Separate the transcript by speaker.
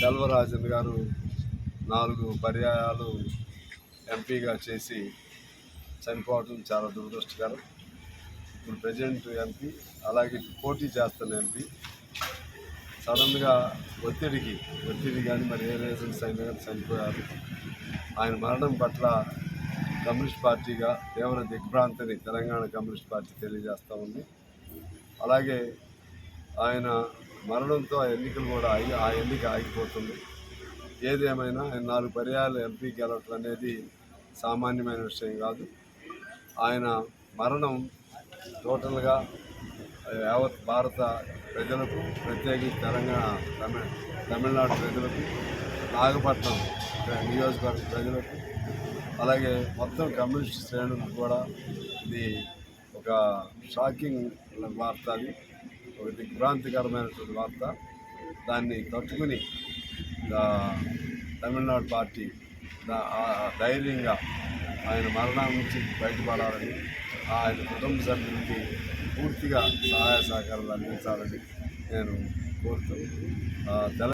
Speaker 1: సెల్వరాజన్ గారు నాలుగు పర్యాయాలు ఎంపీగా చేసి చనిపోవడం చాలా దురదృష్టకరం. ఇప్పుడు ప్రజెంట్ ఎంపీ అలాగే పోటీ చేస్తున్న ఎంపీ సడన్గా ఒత్తిడికి ఒత్తిడి కానీ మరి ఏ రీజన్స్ అయినా కానీ చనిపోయారు. ఆయన మరణం పట్ల కమ్యూనిస్ట్ పార్టీగా తీవ్ర దిగ్భ్రాంతిని తెలంగాణ కమ్యూనిస్ట్ పార్టీ తెలియజేస్తూ ఉంది. అలాగే ఆయన మరణంతో ఆ ఎన్నికలు కూడా ఆగి ఆ ఎన్నిక ఆగిపోతుంది. ఏదేమైనా ఆయన నాలుగు పర్యాలు ఎంపీ గెలవటం అనేది సామాన్యమైన విషయం కాదు. ఆయన మరణం టోటల్గా యావత్ భారత ప్రజలకు ప్రత్యేకించి తెలంగాణ తమిళ తమిళనాడు ప్రజలకు నాగపట్నం నియోజకవర్గ ప్రజలకు అలాగే మొత్తం కమ్యూనిస్ట్ శ్రేణులకు కూడా ఇది ఒక షాకింగ్ వార్త అది. ఒక దిగ్భ్రాంతికరమైనటువంటి వార్త. దాన్ని తట్టుకుని తమిళనాడు పార్టీ ధైర్యంగా ఆయన మరణం నుంచి బయటపడాలని ఆయన కుటుంబ సభ్యులకి పూర్తిగా సహాయ సహకారాలు అందించాలని నేను కోరుతూ